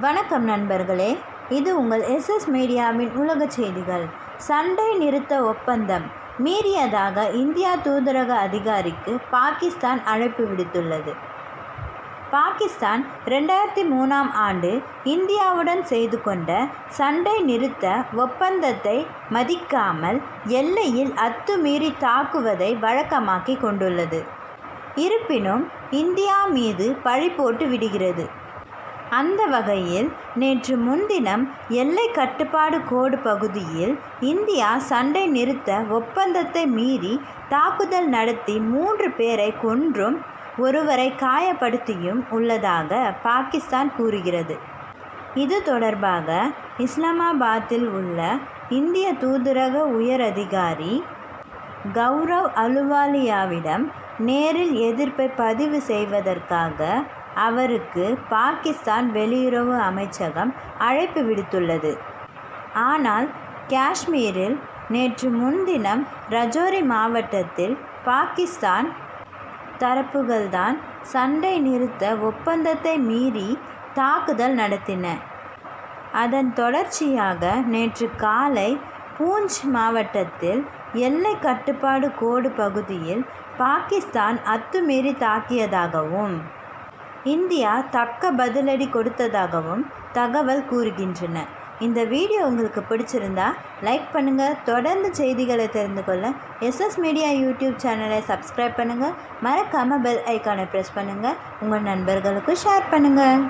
வணக்கம் நண்பர்களே இது உங்கள் எஸ்எஸ் மீடியாவின் உலக செய்திகள். சண்டை நிறுத்த ஒப்பந்தம். மீறியதாக இந்தியா தூதரக அதிகாரிக்கு பாகிஸ்தான் அழைப்பு விடுத்துள்ளது. பாகிஸ்தான் ரெண்டாயிரத்தி மூணாம் ஆண்டு இந்தியாவுடன் செய்து கொண்ட சண்டை நிறுத்த ஒப்பந்தத்தை மதிக்காமல் எல்லையில் அத்துமீறி தாக்குவதை வழக்கமாக்கி கொண்டுள்ளது. இருப்பினும் இந்தியா மீது பழி போட்டு விடுகிறது. அந்த வகையில் நேற்று முன்தினம் எல்லை கட்டுப்பாடு கோடு பகுதியில் இந்தியா சண்டை நிறுத்த ஒப்பந்தத்தை மீறி தாக்குதல் நடத்தி மூன்று பேரை கொன்றும் ஒருவரை காயப்படுத்தியும் உள்ளதாக பாகிஸ்தான் கூறுகிறது. இது தொடர்பாக இஸ்லாமாபாத்தில் உள்ள இந்திய தூதரக உயர் அதிகாரி கௌரவ் அலுவாலியாவிடம் நேரில் எதிர்ப்பை பதிவு செய்வதற்காக அவருக்கு பாகிஸ்தான் வெளியுறவு அமைச்சகம் அழைப்பு விடுத்துள்ளது. ஆனால் காஷ்மீரில் நேற்று முன்தினம் ரஜோரி மாவட்டத்தில் பாகிஸ்தான் தரப்புகள்தான் சண்டை நிறுத்த ஒப்பந்தத்தை மீறி தாக்குதல் நடத்தின. அதன் தொடர்ச்சியாக நேற்று காலை பூஞ்ச் மாவட்டத்தில் எல்லை கட்டுப்பாடு கோடு பகுதியில் பாகிஸ்தான் அத்துமீறி தாக்கியதாகவும் இந்தியா தக்க பதிலடி கொடுத்ததாகவும் தகவல் கூறுகின்றன. இந்த வீடியோ உங்களுக்கு பிடிச்சிருந்தா லைக் பண்ணுங்கள் தொடர்ந்து செய்திகளை தெரிந்து கொள்ள எஸ்எஸ் மீடியா யூடியூப் சேனலை சப்ஸ்கிரைப் பண்ணுங்கள் மறக்காமல் பெல் ஐக்கானை ப்ரெஸ் பண்ணுங்கள் உங்கள் நண்பர்களுக்கும் ஷேர் பண்ணுங்கள்